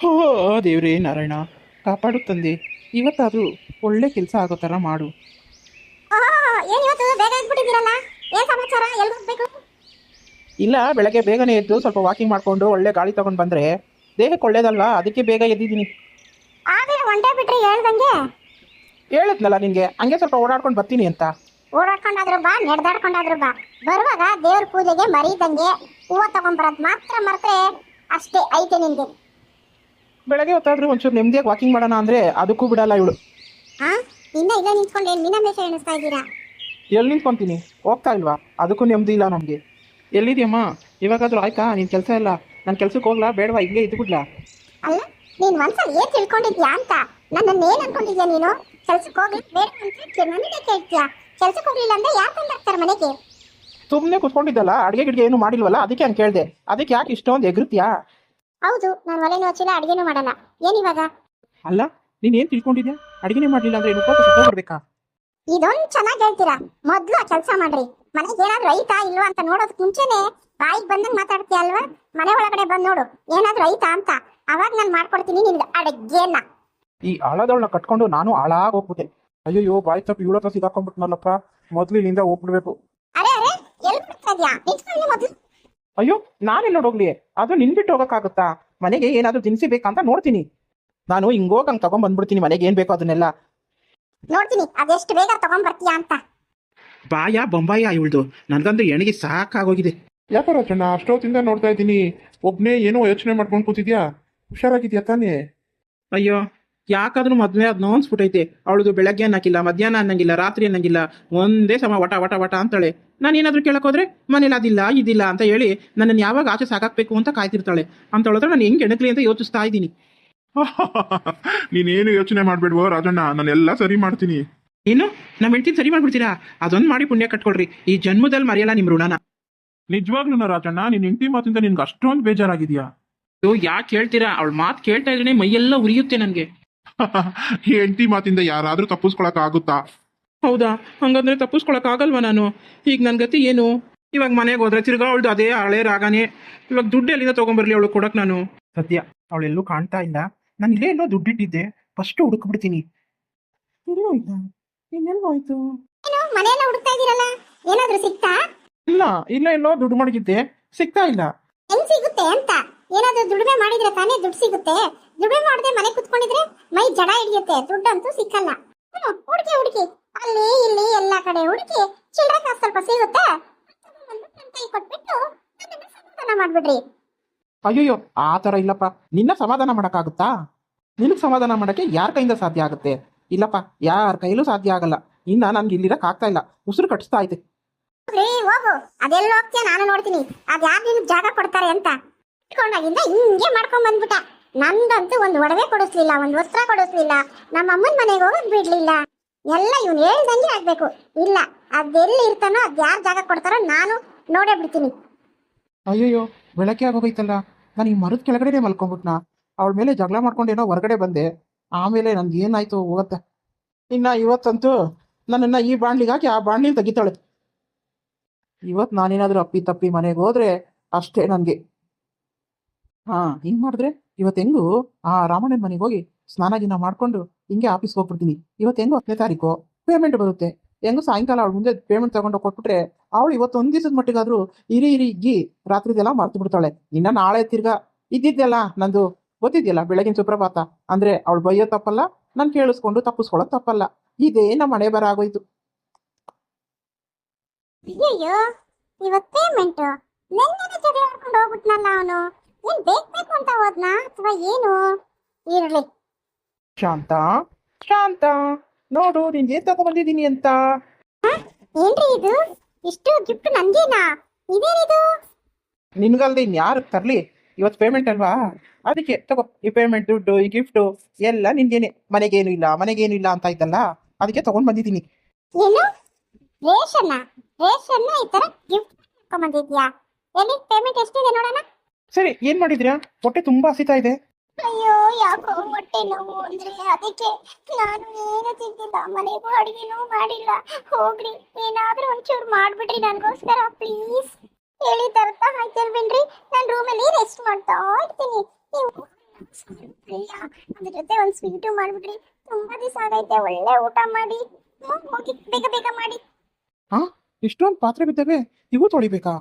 ಹೋ ದೇವ್ರೇ ನಾರಾಯಣ ಕಾಪಾಡು ತಂದೆ. ಇವತ್ತಾದರೂ ಒಳ್ಳೆ ಕೆಲಸ ಆಗೋ ಥರ ಮಾಡು. ಇಲ್ಲ ಬೆಳಗ್ಗೆ ಬೇಗನೆ ಎದ್ದು ಸ್ವಲ್ಪ ವಾಕಿಂಗ್ ಮಾಡಿಕೊಂಡು ಒಳ್ಳೆ ಗಾಳಿ ತಗೊಂಡು ಬಂದರೆ ದೇಹಕ್ಕೆ ಒಳ್ಳೇದಲ್ಲ ಅದಕ್ಕೆ ಬೇಗ ಎದ್ದಿದ್ದೀನಿ. ಹೇಳಿದ್ನಲ್ಲ ನಿನಗೆ ಹಂಗೆ ಸ್ವಲ್ಪ ಓಡಾಡ್ಕೊಂಡು ಬರ್ತೀನಿ ಅಂತ. ಓಡಾಡ್ಕೊಂಡಾದ್ರು ಬಾ ನಡೆದಾಡ್ಕೊಂಡಾದ್ರು ಬಾ. ಬರುವಾಗ ದೇವ್ರ ಪೂಜೆಗೆ ಮರೀದಂಗೆ ಹೂವ ತಗೊಂಡ್ಬರೋದು ಮಾತ್ರ ಮರ್ತೇ ಅಷ್ಟೇ ಐತೆ ನಿನ್ಗೆ ಬೆಳಗ್ಗೆ ಹೊತ್ತಾದ್ರೂ ಒಂಚೂರು ನೆಮ್ಮದಿಯಾಗಿ ವಾಕಿಂಗ್ ಮಾಡೋಣ ಅಂದ್ರೆ ಅದಕ್ಕೂ ಬಿಡಲ್ಲ ಇವಳು. ಹಾ ಇನ್ನ ಇಲ್ಲ ನಿಂತ್ಕೊಂಡು ಏನ್ ಮೀನ ಮೇಷ ಎಣಿಸ್ತಾ ಇದ್ದೀರಾ? ಎಲ್ಲಿ ನಿಂತ್ಕೊಂತೀನಿ? ಹೋಗ್ತಾ ಇಲ್ವಾ? ಅದಕ್ಕೂ ನೆಮ್ಮದಿ ಇಲ್ಲ ನಮಗೆ. ಎಲ್ಲಿದೆಯಮ್ಮ? ಇವಾಗಾದ್ರೂ ಆಯ್ತಾ? ನಿನ್ ಕೆಲಸ ಇಲ್ಲ ನಾನು ಕೆಲ್ಸಕ್ಕೆ ಹೋಗ್ಲಾ? ಬೇಡವಾ? ಹಿಂಗೆ ಇದ್ಬಿಡ್ಲಾ ಅಲ್ಲ ನೀನ್ ಮನ್ಸಲ್ಲಿ ಏನ್ ತಿಳ್ಕೊಂಡಿದ್ಯಾ ಅಂತ? ನನ್ನನ್ನ ಏನ್ ಅನ್ಕೊಂಡಿದ್ಯಾ ನೀನು? ಕೆಲ್ಸಕ್ಕೆ ಹೋಗ್ಲಿ? ಬೇಡ ಅಂತ ನನಗೆ ಕೇಳ್ತೀಯಾ? ಕೆಲ್ಸಕ್ಕೆ ಹೋಗ್ಲಿಲ್ಲ ಅಂದ್ರೆ ಯಾರು ತಂದಾಕ್ತಾರೆ ಮನೆಗೆ? ಸುಮ್ಮನೆ ಕುತ್ಕೊಂಡಿದ್ದಲ್ಲ? ಅಡುಗೆ ಗಿಡ್ಗೆ ಏನು ಮಾಡಿಲ್ವಲ್ಲ? ಅದಕ್ಕೆ ನಾನು ಕೇಳಿದೆ. ಅದಕ್ಕೆ ಯಾಕೆ ಇಷ್ಟೊಂದು ಎಗರುತ್ತೀಯಾ ಹೌದು ನಾನು ಒಲೆನೂ ಹಚ್ಚಿಲ್ಲ ಅಡಿಗೆನೂ ಮಾಡಲ್ಲ. ಏನ್ ಇವಾಗ? ಅಲ್ಲ ನೀನ್ ಏನ್ ತಿಳ್ಕೊಂಡಿದ್ಯಾ? ಅಡಿಗೆನೆ ಮಾಡ್ಲಿಲ್ಲ ಅಂದ್ರೆ ಏನು ಕೋಪ ಸುತ್ತೋಗ್ಬಿಡ್ಬೇಕಾ ಇದೊಂದ್ ಚೆನ್ನಾಗಿ ಹೇಳ್ತೀರಾ? ಮೊದ್ಲು ಆ ಕೆಲಸ ಮಾಡ್ರಿ. ಮನೆಗೆ ಏನಾದ್ರು ಐತಾ ಇಲ್ವಾ ಅಂತ ನೋಡೋದಕ್ ಮುಂಚೆನೆ ಬಾಯಿಗೆ ಬಂದಂಗ್ ಮಾತಾಡ್ತೀಯ ಅಲ್ವಾ? ಮನೆ ಒಳಗಡೆ ಬಂದ್ ನೋಡು ಏನಾದ್ರು ಐತಾ ಅಂತ. ಅವಾಗ ನಾನು ಮಾಡ್ಕೊಡ್ತೀನಿ ನಿನ್ಗೆ ಅಡಿಗೆನ. ಈ ಆಳದವಳನ್ನ ಕಟ್ಕೊಂಡು ನಾನು ಹಾಳಾಗ್ ಹೋಗ್ಬಿಟ್ಟೆ. ಅಯ್ಯೋ ಬಾಯಿ ತಪ್ಪು ಇವಳ ಹತ್ರ ಸಿಗಾಕೊಂಡ್ಬಿಟ್ನಲ್ಲಪ್ಪ ಮೊದ್ಲು ಇಲ್ಲಿಂದ ಹೋಗ್ಬಿಡ್ಬೇಕು. ಅರೆ ಅರೆ ಎಲ್ಲಿ ಬಿಡ್ತಾ ಇದ್ಯಾ? ನಿಂತ್ಕೊಂಡು ಮೊದ್ಲು. ಅಯ್ಯೋ ನಾನೆಲ್ಲ ಹೋಗ್ಲಿ. ಅದು ನಿನ್ ಬಿಟ್ಟು ಹೋಗಕ್ಕಾಗುತ್ತಾ? ಮನೆಗೆ ಏನಾದ್ರೂ ತಿನ್ಸಿ ಬೇಕಂತ ನೋಡ್ತೀನಿ. ನಾನು ಹಿಂಗೋಗಿ ಹಂಗೆ ಬಂದ್ಬಿಡ್ತೀನಿ ಮನೆಗೆ ಏನ್ ಬೇಕೋ ಅದನ್ನೆಲ್ಲ. ನೋಡ್ತೀನಿ ಅದೆಷ್ಟು ಬೇಗ ತಗೊಂಡ್ ಬರ್ತೀಯಾ ಅಂತ. ಬಾಯ ಬೊಂಬಾಯ ಇವಳ್ದು. ನನ್ಗಂದ್ರೆ ಎಣಿಗೆ ಸಾಕಾಗೋಗಿದೆ. ಯಾಕೋ ರಚಣ್ಣ ಅಷ್ಟೊತ್ತಿಂದ ನೋಡ್ತಾ ಇದ್ದೀನಿ. ಒಬ್ನೇ ಏನೋ ಯೋಚನೆ ಮಾಡ್ಕೊಂಡು ಕೂತಿದ್ಯಾ? ಹುಷಾರಾಗಿದ್ಯಾ ತಾನೇ? ಅಯ್ಯೋ ಯಾಕಾದ್ರೂ ಮದ್ವೆ ಅದ್ ಅನ್ಸ್ಬಿಟ್ಟೈತೆ ಅವಳದು ಬೆಳಗ್ಗೆ ಅನ್ನಕ್ಕಿಲ್ಲ ಮಧ್ಯಾಹ್ನ ಅನ್ನಂಗಿಲ್ಲ ರಾತ್ರಿ ಅನ್ನಂಗಿಲ್ಲ. ಒಂದೇ ಸಮ ವಟ ವಟ ವಟ ಅಂತಾಳೆ. ನಾನು ಏನಾದರೂ ಕೇಳಕ್ ಹೋದ್ರೆ ಮನೇಲಿ ಅದಿಲ್ಲ ಇದಿಲ್ಲ ಅಂತ ಹೇಳಿ ನನ್ನನ್ನು ಯಾವಾಗ ಆಚೆ ಸಾಕಾಕ್ಬೇಕು ಅಂತ ಕಾಯ್ತಿರ್ತಾಳೆ. ಅಂತ ಹೇಳಿದ್ರೆ ನಾನು ಹೆಂಗ್ ಎಣಕ್ಲಿ ಅಂತ ಯೋಚಿಸ್ತಾ ಇದ್ದೀನಿ. ನೀನೇನು ಯೋಚನೆ ಮಾಡ್ಬೇಡ್ವೋ ರಾಜಣ್ಣ ನಾನೆಲ್ಲ ಸರಿ ಮಾಡ್ತೀನಿ. ಏನು? ನಮ್ಮ ಹೆಂಡ್ತಿನ ಸರಿ ಮಾಡ್ಬಿಡ್ತೀರಾ? ಅದೊಂದು ಮಾಡಿ ಪುಣ್ಯ ಕಟ್ಕೊಳ್ರಿ. ಈ ಜನ್ಮದಲ್ಲಿ ಮರೆಯಲ್ಲ ನಿಮ್ ಋಣನ. ನಿಜವಾಗ್ಲೂ ರಾಜಣ್ಣ ನಿನ್ ಹೆಂಡತಿ ಮಾತಿಂದ ನಿನ್ಗೆ ಅಷ್ಟೊಂದು ಬೇಜಾರಾಗಿದ್ಯಾ? ಯಾಕೆ ಹೇಳ್ತೀರಾ ಅವಳ ಮಾತು ಕೇಳ್ತಾ ಇದ್ರೆ ಮೈಯೆಲ್ಲ ಉರಿಯುತ್ತೆ ನನಗೆ. ಹೆಂಡತಿ ಮಾತಿಂದ ಯಾರಾದ್ರೂ ತಪ್ಪಿಸ್ಕೊಳಕ್ ಆಗುತ್ತಾ ಹೌದಾ? ಹಂಗಂದ್ರೆ ತಪ್ಪಿಸ್ಕೊಳಕ್ ಆಗಲ್ವಾ ನಾನು? ಈಗ ನನ್ನ ಗತಿ ಏನು? ಇವಾಗ ಮನೆಗೆ ಹೋದ್ರೆ ತಿರ್ಗಾ ಅವಳ್ದು ಅದೇ ಹಳೆ ರಾಗನೇ. ಇವಾಗ ದುಡ್ಡು ಎಲ್ಲಿಂದ ತಗೊಂಬರ್ಲಿ ಅವಳು ಕೊಡಕ್ ನಾನು? ಸದ್ಯ ಅವಳೆಲ್ಲೂ ಕಾಣ್ತಾ ಇಲ್ಲ. ನಾನು ಇಲ್ಲೇ ಎಲ್ಲೋ ದುಡ್ಡಿಟ್ಟಿದ್ದೆ. ಫಸ್ಟ್ ಹುಡುಕ್ಬಿಡ್ತೀನಿ. ಇಲ್ಲ? ಇನ್ನೆಲ್ಲೋ ಆಯ್ತು? ಏನು? ಮನೆಯೆಲ್ಲ ಹುಡುಕ್ತಾ ಇದೀರಲ್ಲ ಏನಾದ್ರೂ ಸಿಕ್ತಾ? ಇಲ್ಲ ಇಲ್ಲ ಎಲ್ಲೋ ದುಡ್ಡು ಮಡಗಿದ್ದೆ. ಸಿಗ್ತಾ ಇಲ್ಲ. ಹೆಂಗ್ ಸಿಗುತ್ತೆ ಅಂತ? ಏನಾದ್ರೂ ದುಡಿಮೆ ಮಾಡಿದ್ರೆ ತಾನೇ ದುಡ್ಡು ಸಿಗುತ್ತೆ? ದುಡಿಮೆ ಮಾಡದೆ ಮನೆ ಕುತ್ಕೊಂಡಿದ್ರೆ ಮೈ ಜಡ ಹಿಡಿಯುತ್ತೆ. ದುಡ್ಡಂತೂ ಸಿಕ್ಕಲ್ಲ. ಹುಡುಕಿ ಹುಡುಕಿ. ಅಲ್ಲಿ ಇಲ್ಲಿ ಎಲ್ಲಾ ಕಡೆ ಹುಡುಕಿ ಚಿಲ್ಲರೆ ಕಾಸು ಸ್ವಲ್ಪ ಸಿಗುತ್ತೆ. ಅಯ್ಯೋ ನನ್ ಕೈ ಕೊಟ್ಬಿಟ್ಟು ನನ್ನನ್ನ ಸಮಾಧಾನ ಮಾಡ್ಬಿಡ್ರಿ. ಅಯ್ಯಯ್ಯೋ ಆ ಥರ ಇಲ್ಲಪ್ಪ. ನಿನ್ನ ಸಮಾಧಾನ ಮಾಡೋಕ್ಕಾಗುತ್ತಾ? ನಿನಗೆ ಸಮಾಧಾನ ಮಾಡಕ್ಕೆ ಯಾರ ಕೈಯಿಂದ ಸಾಧ್ಯ ಆಗುತ್ತೆ? ಇಲ್ಲಪ್ಪ ಯಾರ ಕೈಲೂ ಸಾಧ್ಯ ಆಗಲ್ಲ. ಇನ್ನ ನನ್ಗೆ ಇಲ್ಲಿರಕ್ ಆಗ್ತಾ ಇಲ್ಲ. ಉಸಿರು ಕಟ್ಟಿಸ್ತಾ ಐತೆ ಹೋಗು. ಅದೆಲ್ಲ ಹೋಗ್ತೀಯ? ನಾನು ನೋಡ್ತೀನಿ. ಅದ್ಯಾರು ನಿನ್ ನಿನಗ್ ಜಾಗ ಕೊಡ್ತಾರೆ ಅಂತ. ಹಿಂಗೆ ಮಾಡ್ಕೊಂಡ್ ಬಂದ್ಬಿಟ್ಟ ನಂದಂತೂ ಒಂದು ಒಡವೆ ಕೊಡಿಸ್ಲಿಲ್ಲ, ಒಂದು ವಸ್ತ್ರ ಕೊಡಿಸ್ಲಿಲ್ಲ. ನಮ್ಮ ಅಮ್ಮನ ಮನೆಗೆ ಹೋಗೋದ್ ಬಿಡ್ಲಿಲ್ಲ. ಎಲ್ಲ ಇವ್ನು ಹೇಳ್ದಂಗೆ ಆಗ್ಬೇಕು. ಇಲ್ಲ ಅದೆಲ್ಲಿ ಇರ್ತಾನೋ, ಅದ್ ಯಾರು ಜಾಗ ಕೊಡ್ತಾರೋ ನಾನು ನೋಡೇ ಬಿಡ್ತೀನಿ. ಅಯ್ಯಯ್ಯೋ ಬೆಳಕೆ ಆಗೋಗೈತಲ್ಲ. ನಾನು ಈ ಮರದ ಕೆಳಗಡೆನೆ ಮಲ್ಕೊಂಡ್ಬಿಟ್ನಾ ಅವಳ ಮೇಲೆ ಜಗಳ ಮಾಡ್ಕೊಂಡೇನೋ ಹೊರಗಡೆ ಬಂದೆ. ಆಮೇಲೆ ನನ್ಗೆ ಏನಾಯ್ತು ಹೋಗತ್ತೆ. ಇನ್ನ ಇವತ್ತಂತೂ ನನ್ನನ್ನ ಈ ಬಾಣ್ಲಿಗೆ ಹಾಕಿ ಆ ಬಾಣ್ಲಿನ ತೆಗಿತಾಳೆ. ಇವತ್ತು ನಾನೇನಾದ್ರೂ ಅಪ್ಪಿ ತಪ್ಪಿ ಮನೆಗೆ ಹೋದ್ರೆ ಅಷ್ಟೇ ನನಗೆ ಹಾ, ಹಿಂಗ್ ಮಾಡಿದ್ರೆ? ಇವತ್ತು ಆ ರಾಮಣ್ಣನ ಮನೆಗೆ ಹೋಗಿ ಸ್ನಾನ ಗಿನ ಮಾಡ್ಕೊಂಡು ಹಿಂಗೆ ಆಫೀಸ್ ಹೋಗ್ಬಿಡ್ತೀನಿ. ಇವತ್ತು ಹೆಂಗು ಹತ್ತನೇ ತಾರೀಕು? ಪೇಮೆಂಟ್ ಬರುತ್ತೆ. ಹೆಂಗು ಸಾಯಂಕಾಲ ಅವಳು ಮುಂದೆ ಪೇಮೆಂಟ್ ತಗೊಂಡು ಕೊಟ್ಬಿಟ್ರೆ ಅವಳು ಇವತ್ತು ಒಂದ್ ದಿವಸದ ಮಟ್ಟಿಗಾದ್ರೂ ಇರಿ ಇರಿ ಇಗ್ಗಿ ರಾತ್ರಿದೆಲ್ಲ ಮರ್ತು ಬಿಡ್ತಾಳೆ. ಇನ್ನ ನಾಳೆ ತಿರ್ಗಾ ಇದ್ದಿದ್ದೆಲ್ಲ ನಂದು ಗೊತ್ತಿದ್ಯಲ್ಲ ಬೆಳಗಿನ ಸುಪ್ರಭಾತ. ಅಂದ್ರೆ ಅವಳು ಬೈಯೋ ತಪ್ಪಲ್ಲ, ನಾನು ಕೇಳಿಸ್ಕೊಂಡು ತಪ್ಪಿಸ್ಕೊಳ್ಳೋದು ತಪ್ಪಲ್ಲ. ಇದೇ ನಮ್ಮ ಮನೆ ಬರ ಆಗೋಯ್ತು. ಅಯ್ಯಯ್ಯೋ ಇವತ್ ಪೇಮೆಂಟ್ ನೆನ್ನೆನೆ ಜಗಳ ಹೋಗ್ಬಿಟ್ನಲ್ಲ ಅವನು? ಏನ್ ಬೇಕು ಬೇಕು ಅಂತ ಹೋದ್ನಾ ಅಥವಾ ಏನು? ಇರ್ಲಿ. ಶಾಂತ ಶಾಂತ ನೋಡು ನಿನ್ಗೆ ಏನ್ ತಗೊಂಡ್ಬಂದಿದ್ದೀನಿ ಅಂತ. ಏನ್ರಿ ಇದು? ಇಷ್ಟು ಗಿಫ್ಟ್ ನಂಗೇನಾ? ಇದೇನಿದು? ನಿನ್ಗಲ್ದೆ ಇನ್ಯಾರು ತರ್ಲಿ? ಇವತ್ತು ಪೇಮೆಂಟ್ ಅಲ್ವಾ? ಅದಕ್ಕೆ ತಗೋ ಈ ಪೇಮೆಂಟ್ ದುಡ್ಡು ಈ ಗಿಫ್ಟು ಎಲ್ಲ ನಿನ್ಗೇನೆ. ಮನೆಗೇನು ಇಲ್ಲ ಮನೆಗೇನು ಇಲ್ಲ ಅಂತ ಇದ್ದಲ್ಲ ಅದಕ್ಕೆ ತಗೊಂಡ್ ಬಂದಿದ್ದೀನಿ. ಏನು? ರೇಷನ್ನ? ರೇಷನ್ನ ಈ ತರ ಗಿಫ್ಟ್ ಬಂದಿದ್ಯಾ? ಎಲ್ಲಿ? ಪೇಮೆಂಟ್ ಎಷ್ಟಿದೆ ನೋಡೋಣ? ಸರಿ ಏನ್ ಮಾಡಿದ್ರಾ? ಹೊಟ್ಟೆ ತುಂಬಾ ಹಸಿತಾ ಇದೆ. ಅಯ್ಯೋ ಯಾಕೋ ಹೊಟ್ಟೆ ನೋವು ಅಂದ್ರೆ ಅದಕ್ಕೆ ನಾನು ಏನು ತಿಂದಿಲ್ಲ. ಮನೆಗೂ ಅಡಿಗೆನೂ ಮಾಡಿಲ್ಲ. ಹೋಗ್ರಿ ಏನಾದ್ರೂ ಒಂಚೂರು ಮಾಡ್ಬಿಡ್ರಿ ನನಗೋಸ್ಕರ ಪ್ಲೀಸ್ ಹೇಳಿ ತರ್ತಾ ಹಾಕ್ತಿರ್ಬೇನ್ರಿ ನಾನು ರೂಮಲ್ಲಿ ರೆಸ್ಟ್ ಮಾಡ್ತಾ ಇರ್ತೀನಿ. ನೀವು ಅಯ್ಯ, ಅದ್ರ ಜೊತೆ ಒಂದ್ ಸ್ವೀಟು ಮಾಡ್ಬಿಡ್ರಿ. ತುಂಬಾ ದಿವಸ ಆಗೈತೆ ಒಳ್ಳೆ ಊಟ ಮಾಡಿ. ಹೋಗಿ ಬೇಗ ಬೇಗ ಮಾಡಿ. ಹಾ ಇಷ್ಟೊಂದು ಪಾತ್ರೆ ಬಿದ್ದಾವೆ. ಇವು ತೊಳಿಬೇಕಾ?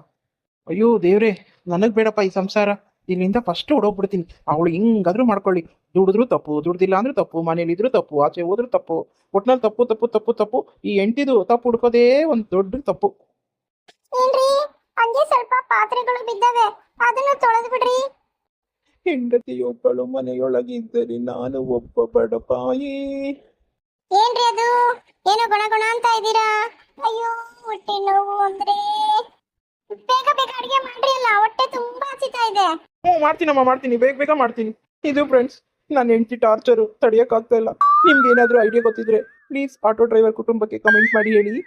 ಅಯ್ಯೋ ದೇವ್ರೆ ನನಗ್ ಬೇಡಪ್ಪ ಈ ಸಂಸಾರ. ಇಲ್ಲಿಂದ ಫಸ್ಟ್ ಓಡೋಗ್ಬಿಡ್ತೀನಿ. ಅವಳು ಹಿಂಗಾದ್ರೂ ಮಾಡ್ಕೊಳ್ಳಿ. ದುಡಿದ್ರು ತಪ್ಪು ದುಡ್ದಿಲ್ಲ ಅಂದ್ರೆ ತಪ್ಪು ಮನೇಲಿ ಇದ್ರು ತಪ್ಪು ಆಚೆ ಹೋದ್ರು ತಪ್ಪು ಒಟ್ನಲ್ಲಿ ತಪ್ಪು ತಪ್ಪು ತಪ್ಪು ತಪ್ಪು ಈ ಎಂಟಿದು ತಪ್ಪು ಹುಡ್ಕೋದೇ ಒಂದು ದೊಡ್ಡ ತಪ್ಪು. ಏನ್ರಿ? ಹಂಗೆ ಸ್ವಲ್ಪ ಪಾತ್ರೆಗಳು ಬಿದ್ದವೆ. ಅದನ್ನು ತೊಳೆದು ಬಿಡ್ರಿ ಹೆಂಡತಿಯೊಬ್ಬಳು ಮನೆಯೊಳಗಿದ್ದರೆ ನಾನು ಒಬ್ಬ ಬಡಪಾಯಿ ಏನ್ರಿ ಅದು? ಏನೋ ಗುಣ ಗುಣ ಅಂತ ಇದ್ದೀರಾ? ಅಯ್ಯೋ ಹೊಟ್ಟೆ ನೋವು ಅಂದ್ರೆ ಬೇಗ ಬೇಗ ಅಡಿಗೆ ಮಾಡ್ರಿ ಅಲ್ಲ, ಹೊಟ್ಟೆ ತುಂಬಾ ಹಸಿತಾ ಇದೆ. ಹ್ಞೂ ಮಾಡ್ತೀನಮ್ಮ ಮಾಡ್ತೀನಿ. ಬೇಗ ಬೇಗ ಮಾಡ್ತೀನಿ. ಇದು ಫ್ರೆಂಡ್ಸ್ ನನ್ನ ಹೆಂಡತಿ ಟಾರ್ಚರು ತಡಿಯಕ್ಕಾಗ್ತಾ ಇಲ್ಲ. ನಿಮ್ಗೆ ಏನಾದರೂ ಐಡಿಯಾ ಗೊತ್ತಿದ್ರೆ ಪ್ಲೀಸ್ ಆಟೋ ಡ್ರೈವರ್ ಕುಟುಂಬಕ್ಕೆ ಕಮೆಂಟ್ ಮಾಡಿ ಹೇಳಿ.